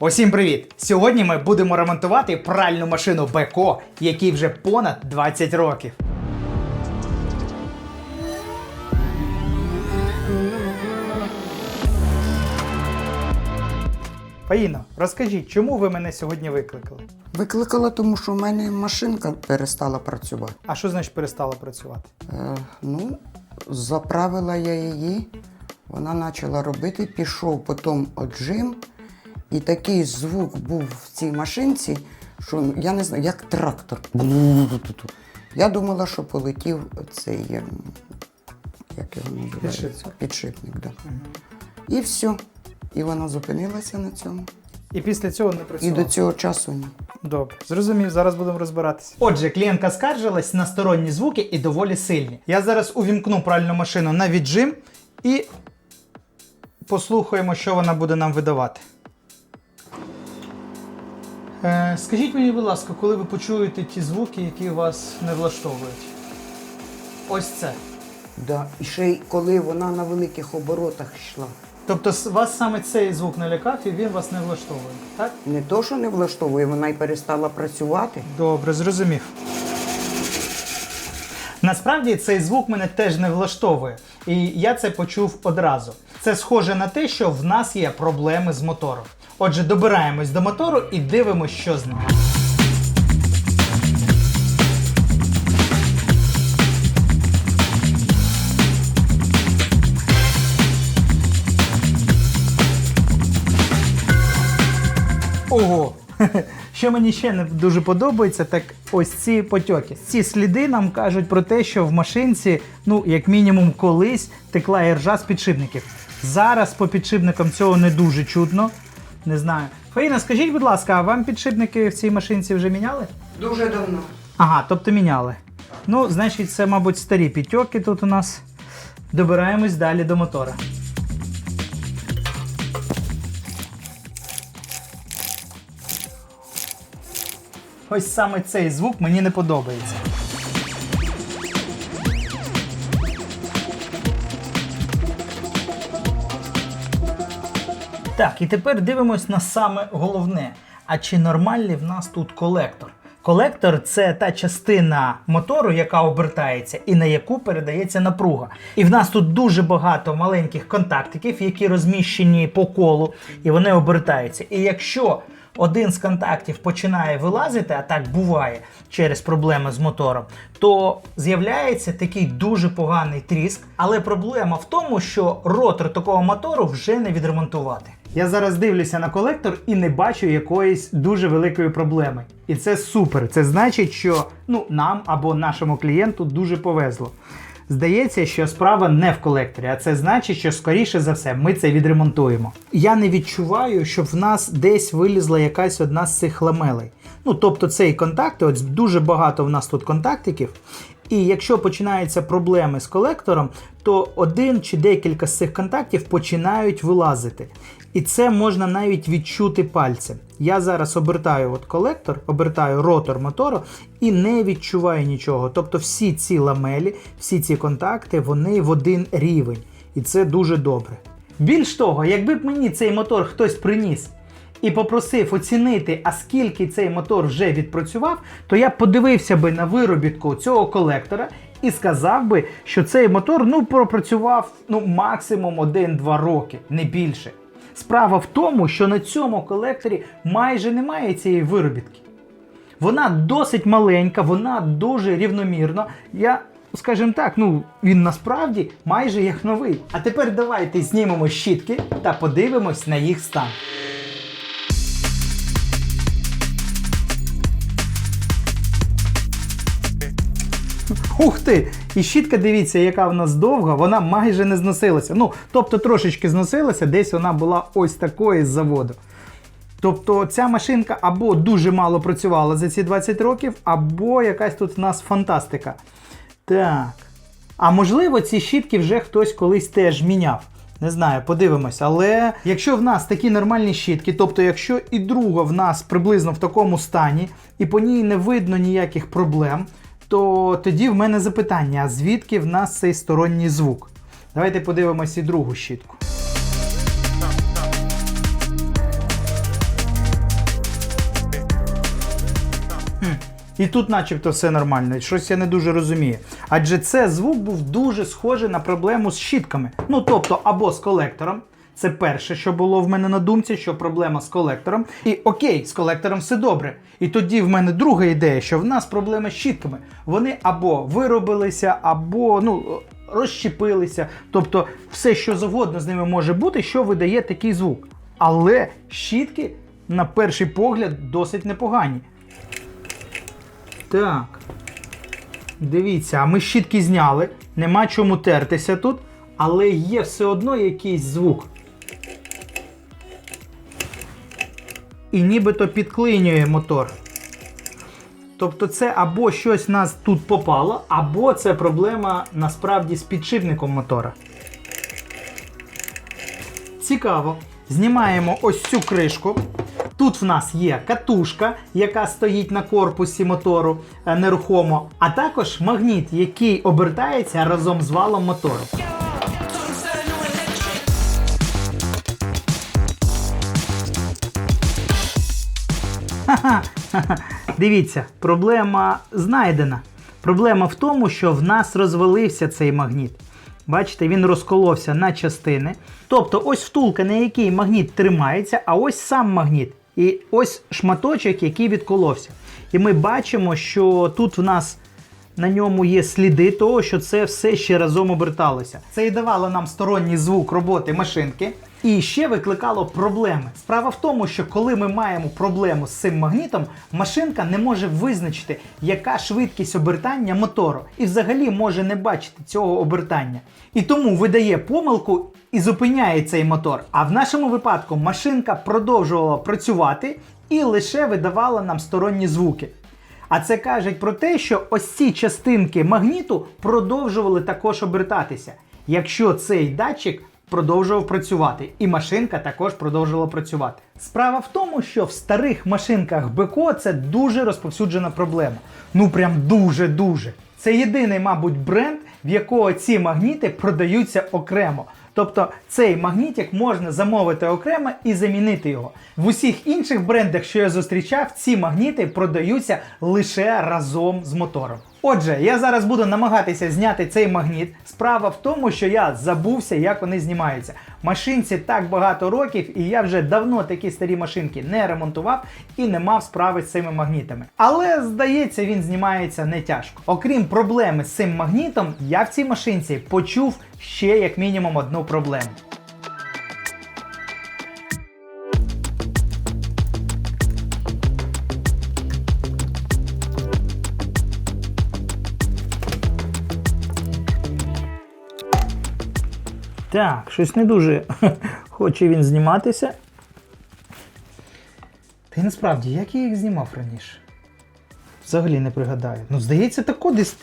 Усім привіт! Сьогодні ми будемо ремонтувати пральну машину Беко, якій вже понад 20 років. Фаїно, розкажіть, чому ви мене сьогодні викликали? Викликала, тому що в мене машинка перестала працювати. А що значить перестала працювати? Е, ну, заправила я її, вона почала робити, пішов потім отжим, і такий звук був в цій машинці, що я не знаю, як трактор. Бу-бу-бу-бу-бу. Я думала, що полетів цей, ем, як його називається? Підшипник. Підшипник, да. І все. І вона зупинилася на цьому. І після цього не І до цього часу ні. Добре, зрозумів, зараз будемо розбиратися. Отже, клієнтка скаржилась на сторонні звуки і доволі сильні. Я зараз увімкну пральну машину на віджим і послухаємо, що вона буде нам видавати. Е, скажіть мені, будь ласка, коли ви почуєте ті звуки, які вас не влаштовують? Ось це. Да. І ще й коли вона на великих оборотах йшла. Тобто вас саме цей звук налякав і він вас не влаштовує, так? Не то, що не влаштовує, вона й перестала працювати. Добре, зрозумів. Насправді цей звук мене теж не влаштовує, і я це почув одразу. Це схоже на те, що в нас є проблеми з мотором. Отже, добираємось до мотору і дивимося, що з ним. Ого! Що мені ще не дуже подобається, так ось ці потьоки. Ці сліди нам кажуть про те, що в машинці, ну, як мінімум, колись текла іржа з підшипників. Зараз по підшипникам цього не дуже чутно. Не знаю. Фаїна, скажіть, будь ласка, а вам підшипники в цій машинці вже міняли? Дуже давно. Ага, тобто міняли. Ну, значить, це, мабуть, старі підтьоки тут у нас. Добираємось далі до мотора. Ось саме цей звук мені не подобається. Так, і тепер дивимось на саме головне. А чи нормальний в нас тут колектор? Колектор це та частина мотору, яка обертається, і на яку передається напруга. І в нас тут дуже багато маленьких контактиків, які розміщені по колу, і вони обертаються. І якщо один з контактів починає вилазити, а так буває через проблеми з мотором, то з'являється такий дуже поганий тріск. Але проблема в тому, що ротор такого мотору вже не відремонтувати. Я зараз дивлюся на колектор і не бачу якоїсь дуже великої проблеми. І це супер. Це значить, що ну, нам або нашому клієнту дуже повезло. Здається, що справа не в колекторі, а це значить, що скоріше за все ми це відремонтуємо. Я не відчуваю, щоб в нас десь вилізла якась одна з цих ламелей. Ну, тобто цей контакт, от дуже багато в нас тут контактиків. І якщо починаються проблеми з колектором, то один чи декілька з цих контактів починають вилазити. І це можна навіть відчути пальцем. Я зараз обертаю от колектор, обертаю ротор мотору і не відчуваю нічого. Тобто всі ці ламелі, всі ці контакти, вони в один рівень. І це дуже добре. Більш того, якби б мені цей мотор хтось приніс і попросив оцінити, а скільки цей мотор вже відпрацював, то я подивився би на виробітку цього колектора і сказав би, що цей мотор ну пропрацював ну максимум 1-2 роки, не більше. Справа в тому, що на цьому колекторі майже немає цієї виробітки. Вона досить маленька, вона дуже рівномірна. Я, скажімо так, ну він насправді майже як новий. А тепер давайте знімемо щітки та подивимось на їх стан. Ух ти! І щітка, дивіться, яка в нас довга, вона майже не зносилася. Ну, тобто трошечки зносилася, десь вона була ось такої з заводу. Тобто ця машинка або дуже мало працювала за ці 20 років, або якась тут в нас фантастика. Так. А можливо, ці щітки вже хтось колись теж міняв. Не знаю, подивимось. Але якщо в нас такі нормальні щітки, тобто якщо і друга в нас приблизно в такому стані, і по ній не видно ніяких проблем, то тоді в мене запитання: а звідки в нас цей сторонній звук? Давайте подивимося і другу щітку. І тут, начебто, все нормально, щось я не дуже розумію. Адже це звук був дуже схожий на проблему з щітками. Ну тобто, або з колектором, це перше, що було в мене на думці, що проблема з колектором. І окей, з колектором все добре. І тоді в мене друга ідея, що в нас проблема з щітками. Вони або виробилися, або ну, розщепилися. Тобто все, що завгодно з ними може бути, що видає такий звук. Але щітки, на перший погляд, досить непогані. Так. Дивіться, а ми щітки зняли, нема чому тертися тут, але є все одно якийсь звук. І нібито підклинює мотор. Тобто це або щось нас тут попало, або це проблема насправді з підшипником мотора. Цікаво. Знімаємо ось цю кришку. Тут в нас є катушка, яка стоїть на корпусі мотору е, нерухомо, а також магніт, який обертається разом з валом мотору. Дивіться, проблема знайдена. Проблема в тому, що в нас розвалився цей магніт. Бачите, він розколовся на частини. Тобто, ось втулка, на якій магніт тримається, а ось сам магніт. І ось шматочок, який відколовся. І ми бачимо, що тут в нас на ньому є сліди того, що це все ще разом оберталося. Це і давало нам сторонній звук роботи машинки. І ще викликало проблеми. Справа в тому, що коли ми маємо проблему з цим магнітом, машинка не може визначити, яка швидкість обертання мотору, і взагалі може не бачити цього обертання. І тому видає помилку і зупиняє цей мотор. А в нашому випадку машинка продовжувала працювати і лише видавала нам сторонні звуки. А це кажуть про те, що ось ці частинки магніту продовжували також обертатися, якщо цей датчик продовжував працювати, і машинка також продовжувала працювати. Справа в тому, що в старих машинках БКО це дуже розповсюджена проблема. Ну прям дуже-дуже. Це єдиний, мабуть, бренд, в якого ці магніти продаються окремо. Тобто цей магнітик можна замовити окремо і замінити його. В усіх інших брендах, що я зустрічав, ці магніти продаються лише разом з мотором. Отже, я зараз буду намагатися зняти цей магніт. Справа в тому, що я забувся, як вони знімаються. Машинці так багато років, і я вже давно такі старі машинки не ремонтував і не мав справи з цими магнітами. Але здається, він знімається не тяжко. Окрім проблеми з цим магнітом, я в цій машинці почув ще як мінімум одну проблему. Так, щось не дуже хоче він зніматися. Та й насправді, як я їх знімав раніше? Взагалі не пригадаю. Ну, здається, тако десь.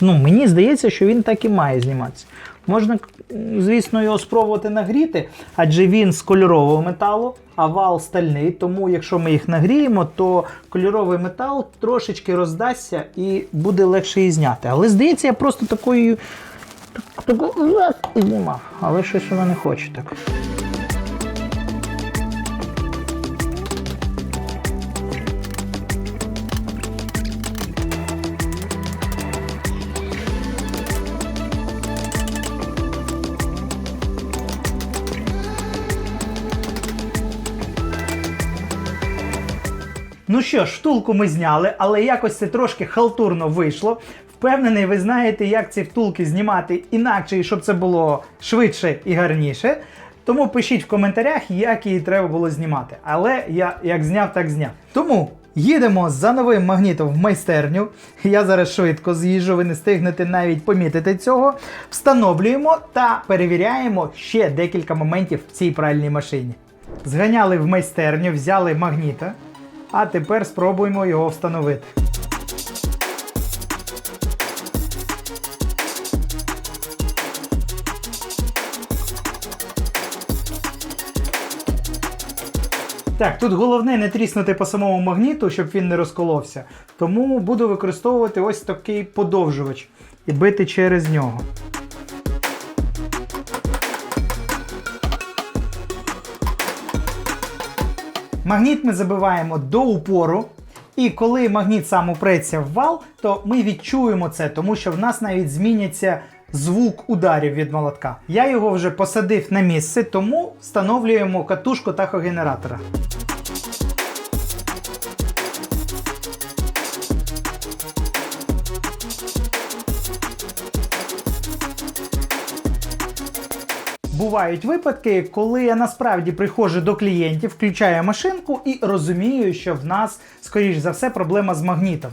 Ну, мені здається, що він так і має зніматися. Можна, звісно, його спробувати нагріти, адже він з кольорового металу, а вал стальний. Тому, якщо ми їх нагріємо, то кольоровий метал трошечки роздасться і буде легше її зняти. Але здається, я просто такою таку раз знімав. Але щось у не хоче так. Що ж, втулку ми зняли, але якось це трошки халтурно вийшло. Впевнений, ви знаєте, як ці втулки знімати інакше, і щоб це було швидше і гарніше. Тому пишіть в коментарях, як її треба було знімати. Але я як зняв, так зняв. Тому їдемо за новим магнітом в майстерню. Я зараз швидко з'їжджу, ви не стигнете навіть помітити цього. Встановлюємо та перевіряємо ще декілька моментів в цій пральній машині. Зганяли в майстерню, взяли магніта. А тепер спробуємо його встановити. Так, тут головне не тріснути по самому магніту, щоб він не розколовся. Тому буду використовувати ось такий подовжувач і бити через нього. Магніт ми забиваємо до упору І коли магніт сам упреться в вал, то ми відчуємо це, тому що в нас навіть зміняться звук ударів від молотка. Я його вже посадив на місце, тому встановлюємо катушку тахогенератора. Бувають випадки, коли я насправді приходжу до клієнтів, включаю машинку і розумію, що в нас, скоріш за все, проблема з магнітом.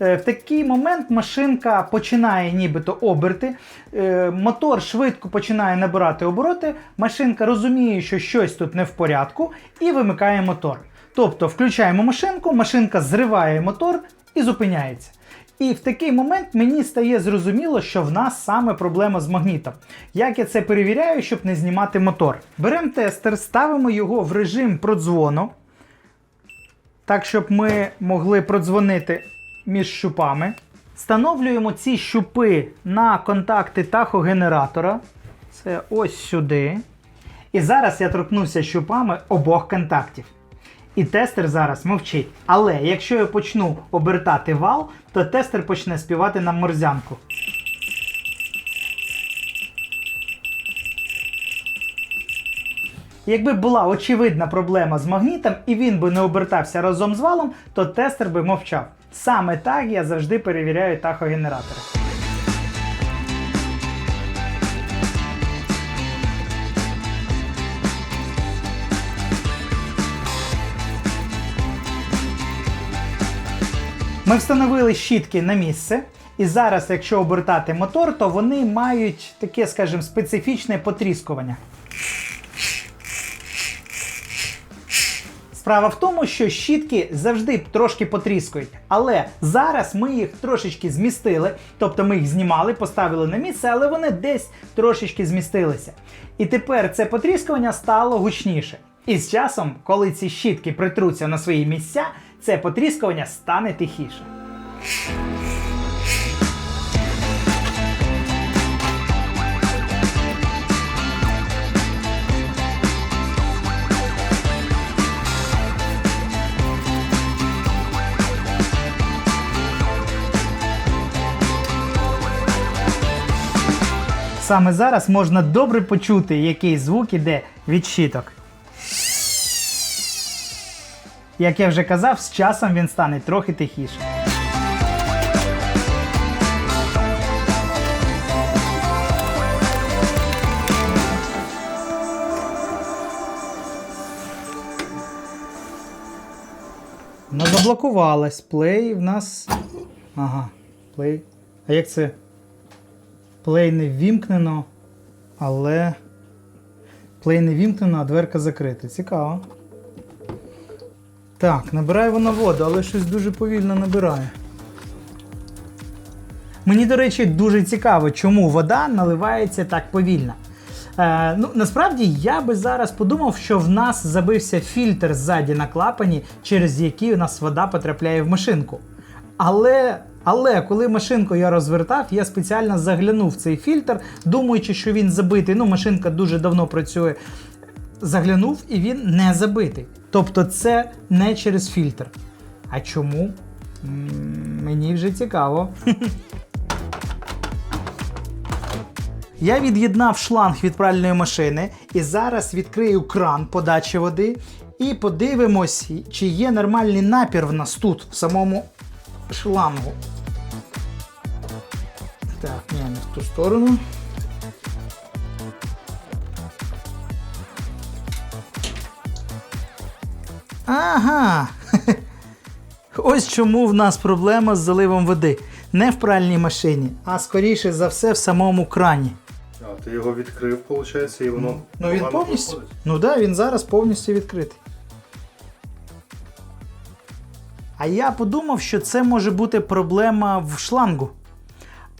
Е, В такий момент машинка починає нібито оберти, е, мотор швидко починає набирати обороти, машинка розуміє, що щось тут не в порядку, і вимикає мотор. Тобто включаємо машинку, машинка зриває мотор і зупиняється. І в такий момент мені стає зрозуміло, що в нас саме проблема з магнітом. Як я це перевіряю, щоб не знімати мотор? Беремо тестер, ставимо його в режим продзвону, так щоб ми могли продзвонити між щупами. Встановлюємо ці щупи на контакти тахогенератора. Це ось сюди. І зараз я торкнуся щупами обох контактів. І тестер зараз мовчить. Але якщо я почну обертати вал, то тестер почне співати нам морзянку. Якби була очевидна проблема з магнітом і він би не обертався разом з валом, то тестер би мовчав. Саме так я завжди перевіряю тахогенератори. Ми встановили щітки на місце, і зараз, якщо обертати мотор, то вони мають таке, скажімо, специфічне потріскування. Справа в тому, що щітки завжди трошки потріскують, але зараз ми їх трошечки змістили, тобто ми їх знімали, поставили на місце, але вони десь трошечки змістилися. І тепер це потріскування стало гучніше. І з часом, коли ці щітки притруться на свої місця, це потріскування стане тихіше. Саме зараз можна добре почути, який звук іде від щиток. Як я вже казав, з часом він стане трохи тихіше. Вона заблокувалась. Плей в нас. Ага, плей. А як це? Плей не ввімкнено, але. Плей не вімкнено, а дверка закрита. Цікаво. Так, набирає вона воду, але щось дуже повільно набирає. Мені, до речі, дуже цікаво, чому вода наливається так повільно. Е, ну, насправді я би зараз подумав, що в нас забився фільтр ззаді на клапані, через який у нас вода потрапляє в машинку. Але, але коли машинку я розвертав, я спеціально заглянув в цей фільтр, думаючи, що він забитий. Ну, машинка дуже давно працює. Заглянув і він не забитий. Тобто це не через фільтр. А чому? Мені вже цікаво. Я від'єднав шланг від пральної машини і зараз відкрию кран подачі води і подивимось, чи є нормальний напір в нас тут, в самому шлангу. Так, ні, не в ту сторону. Ага. Ось чому в нас проблема з заливом води. Не в пральній машині, а скоріше за все в самому крані. А, ти його відкрив, виходить, і воно. Ну він повністю. виходить? Ну так, да, він зараз повністю відкритий. А я подумав, що це може бути проблема в шлангу.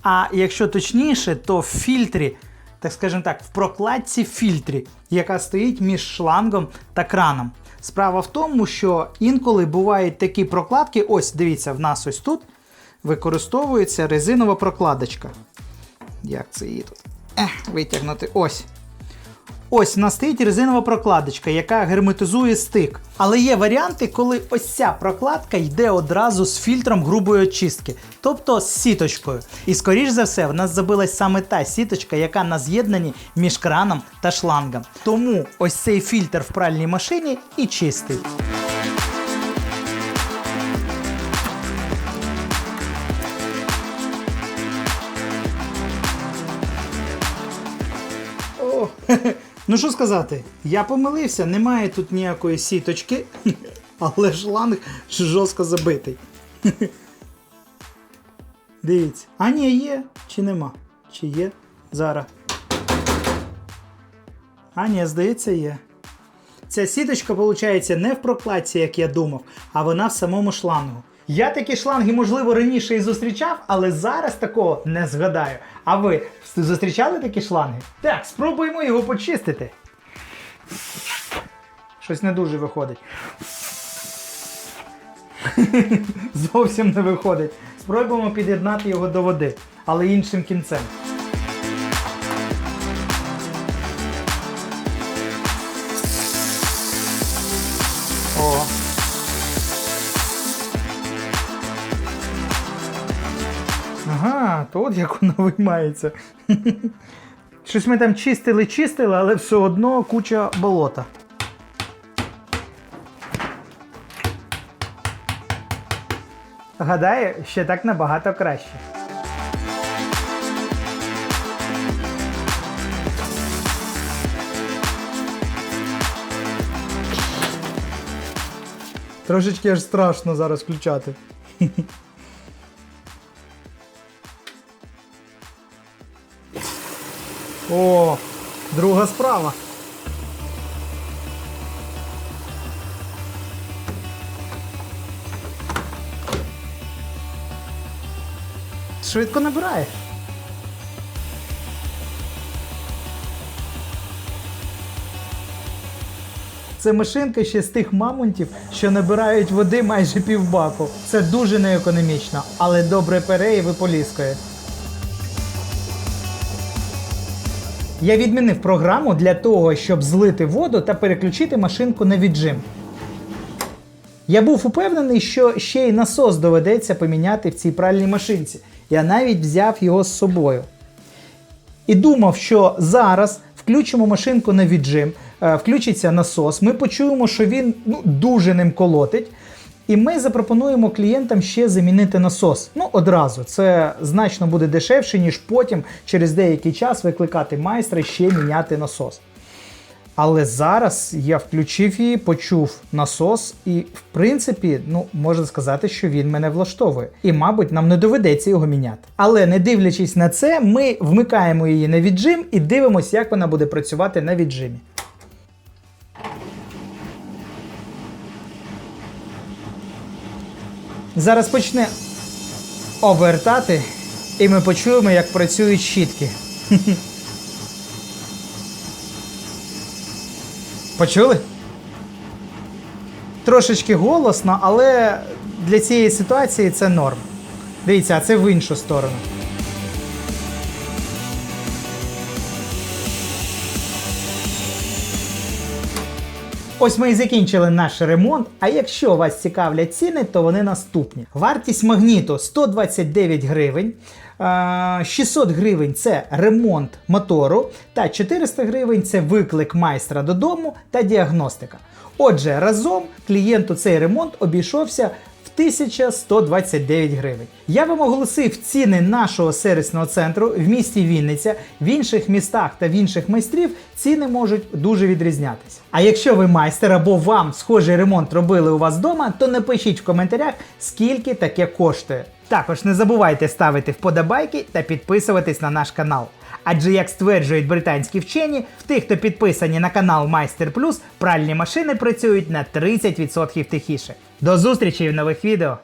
А якщо точніше, то в фільтрі, так скажемо так, в прокладці фільтрі, яка стоїть між шлангом та краном. Справа в тому, що інколи бувають такі прокладки, ось дивіться, в нас ось тут використовується резинова прокладочка. Як це її тут? Ех, витягнути. Ось. Ось в нас стоїть резинова прокладочка, яка герметизує стик. Але є варіанти, коли ось ця прокладка йде одразу з фільтром грубої очистки, тобто з сіточкою. І скоріш за все, в нас забилась саме та сіточка, яка на з'єднанні між краном та шлангом. Тому ось цей фільтр в пральній машині і чистий. О, ну що сказати, я помилився, немає тут ніякої сіточки, але шланг жорстко забитий. Дивіться. А ні, є чи нема? Чи є? Зараз. А ні, здається, є. Ця сіточка, виходить, не в прокладці, як я думав, а вона в самому шлангу. Я такі шланги, можливо, раніше і зустрічав, але зараз такого не згадаю. А ви зустрічали такі шланги? Так, спробуємо його почистити. Щось не дуже виходить. Зовсім не виходить. Спробуємо під'єднати його до води, але іншим кінцем. От як воно виймається. Щось ми там чистили, чистили, але все одно куча болота. Гадаю, ще так набагато краще. Трошечки аж страшно зараз включати. О, друга справа. Швидко набираєш. Це машинка ще з тих мамонтів, що набирають води майже півбаку. Це дуже неекономічно, але добре пере і виполіскує. Я відмінив програму для того, щоб злити воду та переключити машинку на віджим. Я був упевнений, що ще й насос доведеться поміняти в цій пральній машинці. Я навіть взяв його з собою. І думав, що зараз включимо машинку на віджим, е, включиться насос, ми почуємо, що він ну, дуже ним колотить. І ми запропонуємо клієнтам ще замінити насос. Ну, одразу. Це значно буде дешевше, ніж потім через деякий час викликати майстра ще міняти насос. Але зараз я включив її, почув насос, і в принципі, ну можна сказати, що він мене влаштовує. І, мабуть, нам не доведеться його міняти. Але не дивлячись на це, ми вмикаємо її на віджим і дивимося, як вона буде працювати на віджимі. Зараз почне обертати, і ми почуємо, як працюють щітки. Почули? Трошечки голосно, але для цієї ситуації це норм. Дивіться, а це в іншу сторону. Ось ми і закінчили наш ремонт. А якщо вас цікавлять ціни, то вони наступні. Вартість магніту 129 гривень. е, 600 гривень це ремонт мотору, та 400 гривень це виклик майстра додому та діагностика. Отже, разом клієнту цей ремонт обійшовся 1129 гривень. Я вам оголосив ціни нашого сервісного центру в місті Вінниця, в інших містах та в інших майстрів ціни можуть дуже відрізнятися. А якщо ви майстер або вам схожий ремонт робили у вас вдома, то напишіть в коментарях, скільки таке коштує. Також не забувайте ставити вподобайки та підписуватись на наш канал. Адже, як стверджують британські вчені, в тих, хто підписані на канал Майстер Плюс, пральні машини працюють на 30% тихіше. До зустрічі в нових відео!